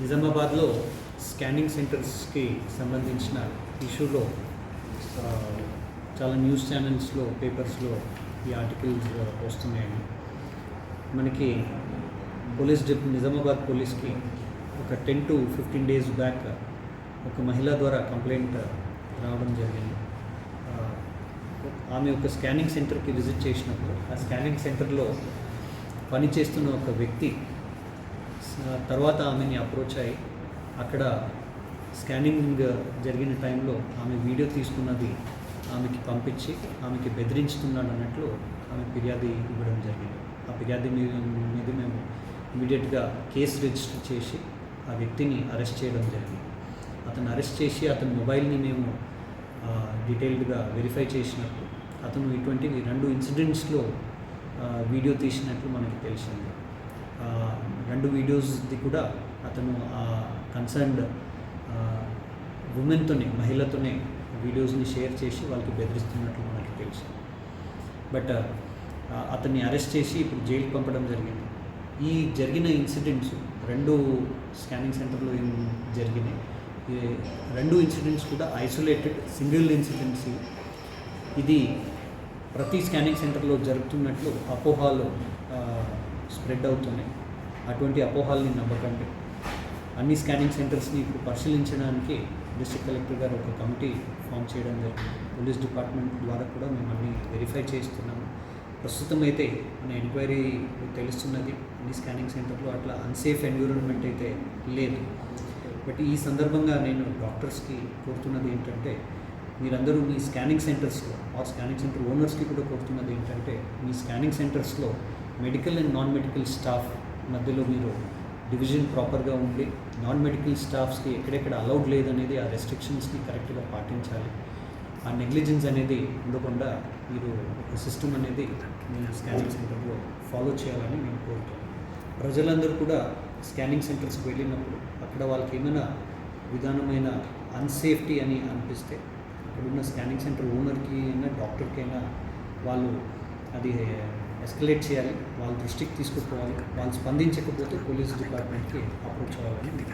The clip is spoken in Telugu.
నిజామాబాద్లో స్కానింగ్ సెంటర్స్కి సంబంధించిన ఇష్యూలో చాలా న్యూస్ ఛానల్స్లో పేపర్స్లో ఈ ఆర్టికల్స్ వస్తున్నాయండి. మనకి పోలీస్ డిప్ నిజామాబాద్ పోలీస్కి ఒక ten to fifteen days back ఒక మహిళ ద్వారా కంప్లైంట్ రావడం జరిగింది. ఆమె ఒక స్కానింగ్ సెంటర్కి విజిట్ చేసినప్పుడు ఆ స్కానింగ్ సెంటర్లో పనిచేస్తున్న ఒక వ్యక్తి తర్వాత ఆమెని అప్రోచ్ అయ్యి అక్కడ స్కానింగ్ జరిగిన టైంలో ఆమె వీడియో తీసుకున్నది ఆమెకి పంపించి ఆమెకి బెదిరించుతున్నాడు అన్నట్లు ఆమె ఫిర్యాదు ఇవ్వడం జరిగింది. ఆ ఫిర్యాదు మీద మేము ఇమీడియట్గా కేసు రిజిస్టర్ చేసి ఆ వ్యక్తిని అరెస్ట్ చేయడం జరిగింది. అతను అరెస్ట్ చేసి అతని మొబైల్ని మేము డీటెయిల్డ్గా వెరిఫై చేసినప్పుడు అతను ఇటువంటి రెండు ఇన్సిడెంట్స్లో వీడియో తీసినట్లు మనకి తెలిసింది. రెండు వీడియోస్ది కూడా అతను ఆ కన్సర్న్డ్ ఉమెన్తోనే మహిళతోనే వీడియోస్ని షేర్ చేసి వాళ్ళకి బెదిరిస్తున్నట్లు మనకి తెలుసు. బట్ అతన్ని అరెస్ట్ చేసి ఇప్పుడు జైలుకి పంపడం జరిగింది. ఈ జరిగిన ఇన్సిడెంట్స్ రెండు స్కానింగ్ సెంటర్లో ఏం జరిగినాయి? రెండు ఇన్సిడెంట్స్ కూడా ఐసోలేటెడ్ సింగిల్ ఇన్సిడెంట్స్ ఇది ప్రతి స్కానింగ్ సెంటర్లో జరుగుతున్నట్లు అపోహాలు స్ప్రెడ్ అవుతున్నాయి. అటువంటి అపోహాల్ని నమ్మకండి. అన్ని స్కానింగ్ సెంటర్స్ని ఇప్పుడు పరిశీలించడానికి డిస్ట్రిక్ట్ కలెక్టర్ గారు ఒక కమిటీ ఫామ్ చేయడం జరిగింది. పోలీస్ డిపార్ట్మెంట్ ద్వారా కూడా మేము అన్ని వెరిఫై చేస్తున్నాము ప్రస్తుతం అయితే మన ఎంక్వైరీ తెలుస్తున్నది. అన్ని స్కానింగ్ సెంటర్లో అట్లా అన్సేఫ్ ఎన్విరాన్మెంట్ అయితే లేదు. బట్ ఈ సందర్భంగా నేను డాక్టర్స్కి కోరుతున్నది ఏంటంటే మీరందరూ మీ స్కానింగ్ సెంటర్స్లో ఆ స్కానింగ్ సెంటర్ ఓనర్స్కి కూడా కోరుతున్నది ఏంటంటే మీ స్కానింగ్ సెంటర్స్లో medical and non medical staff మధ్యలో మీరు డివిజన్ ప్రాపర్గా ఉండి నాన్ మెడికల్ స్టాఫ్స్కి ఎక్కడెక్కడ అలౌడ్ లేదనేది ఆ రెస్ట్రిక్షన్స్ని కరెక్ట్గా పాటించాలి. ఆ నెగ్లిజెన్స్ అనేది ఉండకుండా మీరు ఒక సిస్టమ్ అనేది మీ స్కానింగ్ సెంటర్లో ఫాలో చేయాలని నేను కోరుతున్నాను. ప్రజలందరూ కూడా స్కానింగ్ సెంటర్స్కి వెళ్ళినప్పుడు అక్కడ వాళ్ళకి ఏమైనా విధానమైన అన్సేఫ్టీ అని అనిపిస్తే అక్కడున్న స్కానింగ్ సెంటర్ ఓనర్కి అయినా డాక్టర్కి అయినా వాళ్ళు అది ఎస్కలేట్ చేయాలి. వాళ్ళ దృష్టికి తీసుకుపోవాలి. వాళ్ళు స్పందించకపోతే పోలీస్ డిపార్ట్మెంట్కి అప్రోచ్ అవ్వాలని